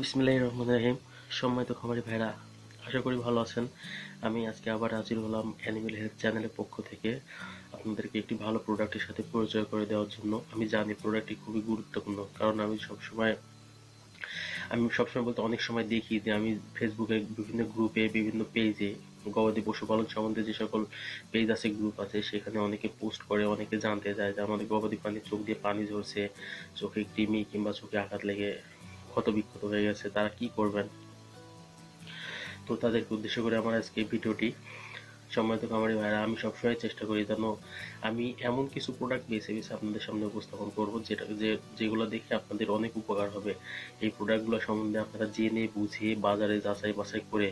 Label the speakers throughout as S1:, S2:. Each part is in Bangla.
S1: বিসমিল্লাহির রহমান রহিম সম্মানিত খামারি ভাইরা, আশা করি ভালো আছেন। আমি আজকে আবার হাজির হলাম অ্যানিমেল হেলথ চ্যানেলের পক্ষ থেকে আপনাদেরকে একটি ভালো প্রোডাক্টের সাথে পরিচয় করে দেওয়ার জন্য। আমি জানি প্রোডাক্টটি খুবই গুরুত্বপূর্ণ, কারণ আমি সবসময় আমি সবসময় বলতে অনেক সময় দেখি যে আমি ফেসবুকে বিভিন্ন গ্রুপে বিভিন্ন পেজে গবাদি পশুপালন সম্বন্ধে যে সকল পেজ আছে গ্রুপ আছে, সেখানে অনেকে পোস্ট করে, অনেকে জানতে চায় যে আমাদের গবাদি প্রাণীর চোখ দিয়ে পানি ঝরছে, চোখে কৃমি কিংবা চোখে আঘাত লেগে ক্ষত বিক্ষত হয়ে গেছে তারা কি করবেন? তো তাদেরকে উদ্দেশ্য করে আমার আজকে ভিডিওটি সম্মানিত খামারি ভাইরা, আমি সবসময় চেষ্টা করি যেন আমি এমন কিছু প্রোডাক্ট বেছে বেছে আপনাদের সামনে উপস্থাপন করব যেটা যে, যেগুলো দেখে আপনাদের অনেক উপকার হবে। এই প্রোডাক্টগুলো সম্বন্ধে আপনারা জেনে, বুঝে, বাজারে যাচাই বাছাই করে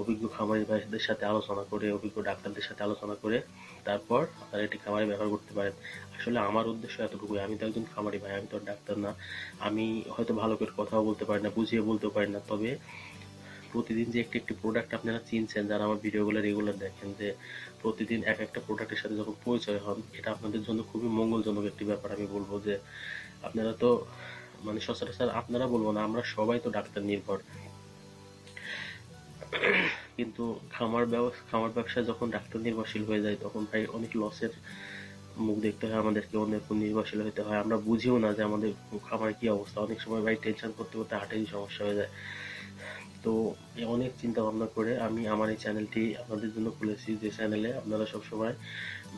S1: অভিজ্ঞ খামারি ভাইদের সাথে আলোচনা করে, অভিজ্ঞ ডাক্তারদের সাথে আলোচনা করে তারপর আপনারা এটি খামারে ব্যবহার করতে পারেন। আসলে আমার উদ্দেশ্য এতটুকুই। আমি তো একজন খামারি ভাই, আমি তো ডাক্তার না। আমি হয়তো ভালো করে কথাও বলতে পারি না, বুঝিয়ে বলতে পারি না। তবে প্রতিদিন যে একটি একটি প্রোডাক্ট আপনারা চিনছেন, যারা আমার ভিডিওগুলো রেগুলার দেখেন, যে প্রতিদিন এক একটা প্রোডাক্টের সাথে যখন পরিচয় হন, এটা আপনাদের জন্য খুবই মঙ্গলজনক একটি ব্যাপার। আমি বলব যে আপনারা তো মানে সচরাচর আপনারা বলব না, আমরা সবাই তো ডাক্তার নির্ভর। কিন্তু খামার ব্যবসা খামার ব্যবসায় যখন ডাক্তার নির্ভরশীল হয়ে যায়, তখন ভাই অনেক লসের মুখ দেখতে হয়, আমাদেরকে অনেক নির্ভরশীল হতে হয়। আমরা বুঝিও না যে আমাদের খামারে কি অবস্থা। অনেক সময় ভাই টেনশন করতে করতে হার্টেরই সমস্যা হয়ে যায়। তো অনেক চিন্তা ভাবনা করে আমি আমার এই চ্যানেলটি আপনাদের জন্য খুলেছি, যে চ্যানেলে আপনারা সবসময়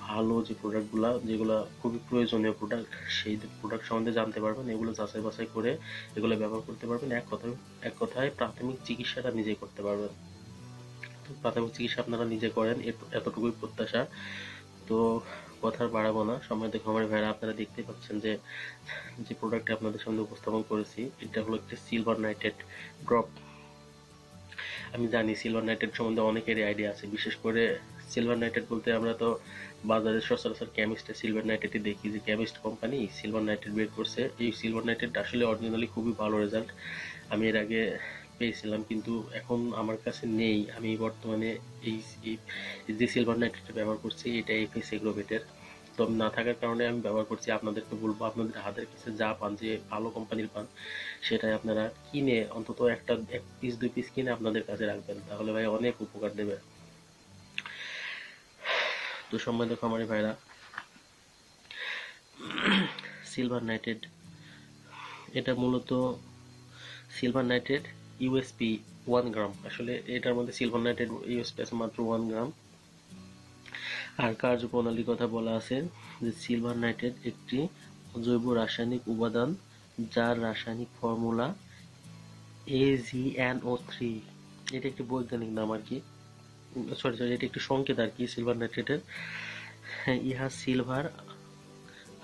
S1: ভালো যে প্রোডাক্টগুলো যেগুলো খুবই প্রয়োজনীয় প্রোডাক্ট সেই প্রোডাক্ট সম্বন্ধে জানতে পারবেন, এগুলো যাচাই বাছাই করে এগুলো ব্যবহার করতে পারবেন। এক কথায় এক কথায় প্রাথমিক চিকিৎসাটা নিজে করতে পারবেন। তো প্রাথমিক চিকিৎসা আপনারা নিজে করেন, এত- এতটুকুই প্রত্যাশা। তো কথার বাড়াবো না। সময় দেখো আমার ভাইরা আপনারা দেখতে পাচ্ছেন যে যে প্রোডাক্টটি আপনাদের সামনে উপস্থাপন করেছি, এটা হলো একটি সিলভার নাইটেড ড্রপ আমি জানি সিলভার নাইটেড সম্বন্ধে অনেকেরই আইডিয়া আছে। বিশেষ করে সিলভার নাইটেড বলতে আমরা তো বাজারে সচরাচর কেমিস্টে সিলভার নাইটেডই দেখি যে কেমিস্ট কোম্পানি সিলভার নাইটেড বের করছে। এই সিলভার নাইটেড আসলে অরিজিনালি খুবই ভালো রেজাল্ট আমি এর আগে পেয়েছিলাম কিন্তু এখন আমার কাছে নেই। আমি বর্তমানে এই যে সিলভার নাইটেডটা ব্যবহার করছি, এটা এফএস এগ্রোভেটের তো না থাকার কারণে আমি ব্যবহার করছি আপনাদেরকে বলব, আপনাদের হাতের কাছে যা পান, যে ভালো কোম্পানির পান, সেটাই আপনারা কিনে অন্তত একটা, এক পিস দুই পিস কিনে আপনাদের কাছে রাখবেন। তাহলে ভাই অনেক উপকার দেবে। তো সম্মানিত খামারি ভাইরা। সিলভার নাইটেড এটা মূলত silver nitrate USP one gram আসলে এটার মধ্যে সিলভার নাইটেড ইউএসপি আছে মাত্র ওয়ান গ্রাম আর কার্যপ্রণালীর কথা বলা আছে যে সিলভার নাইট্রেট একটি জৈব রাসায়নিক উপাদান যার রাসায়নিক ফর্মুলা এজিএনও থ্রি এটা একটি বৈজ্ঞানিক নাম আর কি। সরি সরি এটা একটি সংকেত আর কি সিলভার নাইট্রেটের ইহা সিলভার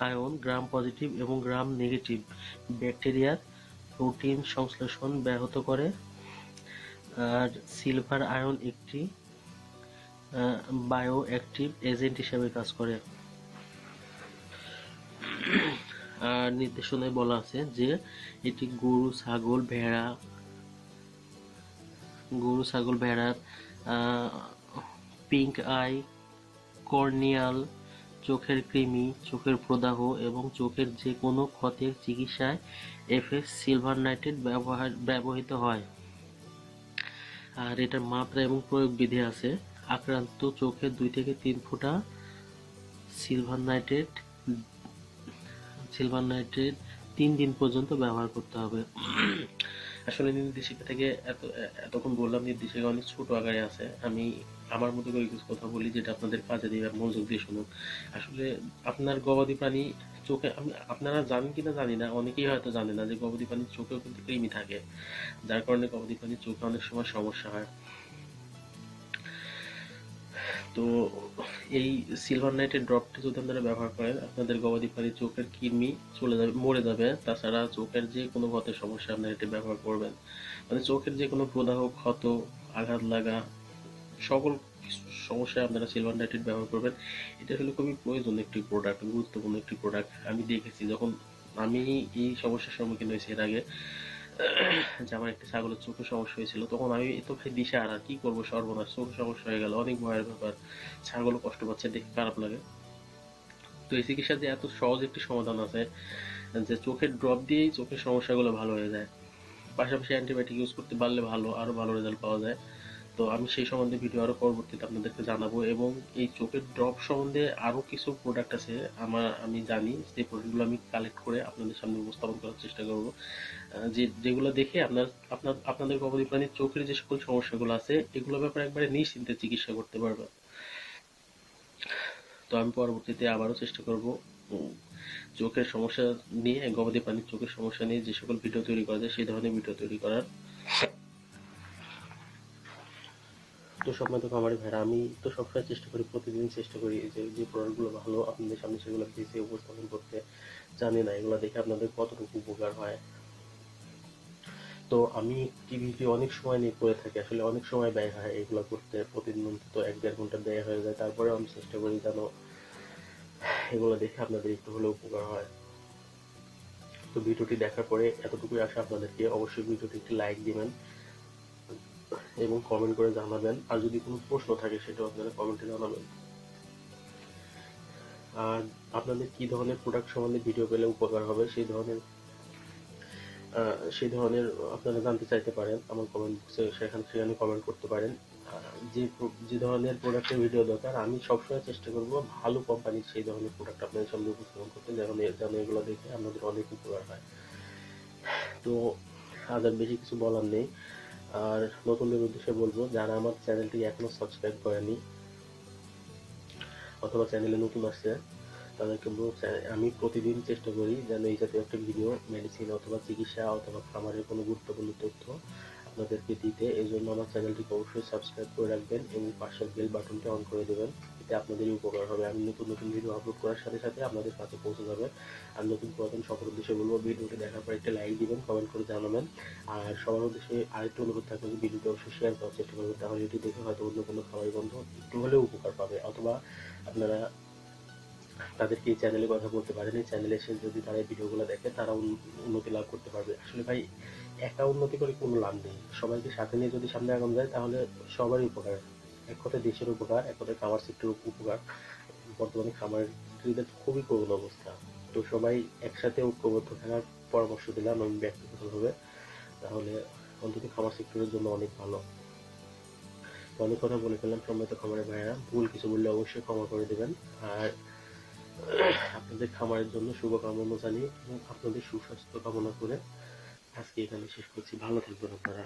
S1: আয়ন গ্রাম পজিটিভ এবং গ্রাম নেগেটিভ ব্যাকটেরিয়ার প্রোটিন সংশ্লেষণ ব্যাহত করে। আর সিলভার আয়ন একটি বায়ো অ্যাক্টিভ এজেন্ট হিসেবে কাজ করে। আর নির্দেশনায় বলা আছে যে, এটি গরু, ছাগল, ভেড়া, গরু, ছাগল ভেড়ার পিঙ্ক আই, কর্নিয়াল, চোখের কৃমি, চোখের প্রদাহ এবং চোখের যে কোনো ক্ষতের চিকিৎসায় এফএস সিলভার নাইট্রেট ব্যবহার ব্যবহৃত হয়। আর এটার মাত্রা এবং প্রয়োগ বিধি আছে। আক্রান্ত চোখে দুই থেকে তিন ফোঁটা সিলভার নাইট্রেট সিলভার নাইট্রেট তিন দিন পর্যন্ত ব্যবহার করতে হবে। আসলে নির্দেশিকা থেকে এত, এতক্ষণ বললাম নির্দেশিকা অনেক ছোট আকারে আছে। আমি আমার মতো করে কিছু কথা বলি যেটা আপনাদের কাজে দিবে মনোযোগ দিয়ে শুনুন। আসলে আপনার গবাদি প্রাণী চোখে, আমি, আপনারা জানেন কিনা জানি না, অনেকেই হয়তো জানে না যে গবাদি প্রাণীর চোখেও কিন্তু কৃমি থাকে। যার কারণে গবাদি প্রাণীর চোখে অনেক সময় সমস্যা হয়। তো এই সিলভার নাইটের ড্রপটি যদি আপনারা ব্যবহার করেন, আপনাদের গবাদি প্রাণীর চোখের কৃমি চলে যাবে, মরে যাবে। তাছাড়া চোখের যে কোনো ক্ষতের সমস্যা আপনারা এটি ব্যবহার করবেন। মানে চোখের যে কোনো প্রদাহ, ক্ষত, আঘাত লাগা, সকল সমস্যায় আপনারা সিলভার নাইট্রেট ব্যবহার করবেন। এটা হলো খুবই প্রয়োজন একটি প্রোডাক্ট গুরুত্বপূর্ণ একটি প্রোডাক্ট আমি দেখেছি, যখন আমি এই সমস্যার সম্মুখীন হয়েছি এর আগে যে আমার একটা ছাগলের চোখে সমস্যা হয়েছিল, তখন আমি তো ভাই দিশা আর কি করব সর্বনাশ, চোখে সমস্যা হয়ে গেল, অনেক ভয়ের ব্যাপার, ছাগলও কষ্ট পাচ্ছে, দেখে খারাপ লাগে। তো এই চিকিৎসার যে এত সহজ একটি সমাধান আছে, যে চোখের ড্রপ দিয়েই চোখের সমস্যাগুলো ভালো হয়ে যায়। পাশাপাশি অ্যান্টিবায়োটিক ইউজ করতে পারলে ভালো, আরও ভালো রেজাল্ট পাওয়া যায়। তো আমি সেই সম্বন্ধে ভিডিও আরও পরবর্তীতে আপনাদেরকে জানাব এবং এই চোখের ড্রপ সম্বন্ধে আরও কিছু প্রোডাক্ট আছে, আমার, আমি জানি সেই প্রোডাক্টগুলো আমি কালেক্ট করে আপনাদের সামনে উপস্থাপন করার চেষ্টা করব। যে যেগুলো দেখে আপনার আপনার, আপনাদের গবাদি প্রাণীর চোখের যে সকল সমস্যাগুলো আছে, এগুলো ব্যাপারে একবারে নিশ্চিন্তে চিকিৎসা করতে পারবেন। তো আমি পরবর্তীতে আবারও চেষ্টা করব চোখের সমস্যা নিয়ে, গবাদি প্রাণীর চোখের সমস্যা নিয়ে যে সকল ভিডিও তৈরি করা যায়, সেই ধরনের ভিডিও তৈরি করার। তো সম্মানিত খামারি ভাইরা, আমি তো সবসময় চেষ্টা করি, প্রতিদিন চেষ্টা করি যে যে প্রোডাক্টগুলো ভালো আপনাদের সামনে সেগুলো ভেজে উপস্থাপন করতে জানি না, এগুলো দেখে আপনাদের কতটুকু উপকার হয়। তো আমি টিভিতে অনেক সময় নিয়ে করে থাকি, আসলে অনেক সময় ব্যয় হয় এগুলো করতে। প্রতিদিন অন্তত এক দেড় ঘণ্টা ব্যয় হয়ে যায়। তারপরে আমি চেষ্টা করি যেন এগুলো দেখে আপনাদের একটু হলেও উপকার হয়। তো ভিডিওটি দেখার পরে এতটুকুই আশা আপনাদেরকে। অবশ্যই ভিডিওটি একটি লাইক দিবেন এবং কমেন্ট করে জানাবেন। আর যদি কোনো প্রশ্ন থাকে সেটাও আপনারা কমেন্টে জানাবেন। আর আপনাদের কি ধরনের প্রোডাক্ট সম্বন্ধে ভিডিও পেলে উপকার হবে, সেই ধরনের সেই ধরনের, আপনারা জানতে চাইতে পারেন আমার কমেন্ট বক্সে সেখানে সেখানে কমেন্ট করতে পারেন। যে যে ধরনের প্রোডাক্টের ভিডিও দরকার, আমি সবসময় চেষ্টা করব ভালো কোম্পানির সেই ধরনের প্রোডাক্ট আপনাদের সামনে উপস্থাপন করতে, যেন যেন এগুলো দেখে আপনাদের অনেক উপকার হয়। তো আজ আর বেশি কিছু বলার নেই। আর নতুনদের উদ্দেশ্যে বলব, যারা আমার চ্যানেলটি এখনও সাবস্ক্রাইব করেনি অথবা চ্যানেলে নতুন আসছে তাদেরকে চ্যা- আমি প্রতিদিন চেষ্টা করি যেন এই জাতীয় একটা ভিডিও মেডিসিন অথবা চিকিৎসা অথবা খামারের কোনো গুরুত্বপূর্ণ তথ্য আপনাদেরকে দিতে এই জন্য আমার চ্যানেলটিকে অবশ্যই সাবস্ক্রাইব করে রাখবেন এবং পাশের বেল বাটনটি অন করে দেবেন। এতে আপনাদেরই উপকার হবে। আমি নতুন নতুন ভিডিও আপলোড করার সাথে সাথে আপনাদের কাছে পৌঁছে যাবে। আর নতুন পুরাতন সকল উদ্দেশ্যে বলব ভিডিওটি দেখার পর একটা লাইক দিবেন কমেন্ট করে জানাবেন। আর সবার উদ্দেশ্যে আরেকটু অনুরোধ থাকবে যে ভিডিওটি অবশ্যই শেয়ার করার চেষ্টা করবেন, তাহলে এটি দেখে হয়তো অন্য কোনো খামারি বন্ধু একটু হলেও উপকার পাবে। অথবা আপনারা তাদেরকে এই চ্যানেলে কথা বলতে পারেন এই চ্যানেলে এসে যদি তারা এই ভিডিওগুলো দেখে, তারা উন্নতি লাভ করতে পারবে। আসলে ভাই একা উন্নতি করে কোনো লাভ নেই। সবাইকে সাথে নিয়ে যদি সামনে আগানো যায়, তাহলে সবারই উপকার। এক কথায় দেশের উপকার, এক কথায় খামার সেক্টরের উপকার। বর্তমানে খামারিদের খুবই করুণ অবস্থা। তো সবাই একসাথে ঐক্যবদ্ধ থাকার পরামর্শ দিলাম আমি ব্যক্তিগতভাবে। তাহলে অন্তত খামার সেক্টরের জন্য অনেক ভালো। অনেক কথা বলে ফেললাম। সম্মানিত খামারের ভাইয়েরা, ভুল কিছু বললে অবশ্যই ক্ষমা করে দেবেন। আর আপনাদের খামারের জন্য শুভকামনা জানিয়ে এবং আপনাদের সুস্বাস্থ্য কামনা করে আজকে এখানে শেষ করছি। ভালো থাকবেন আপনারা।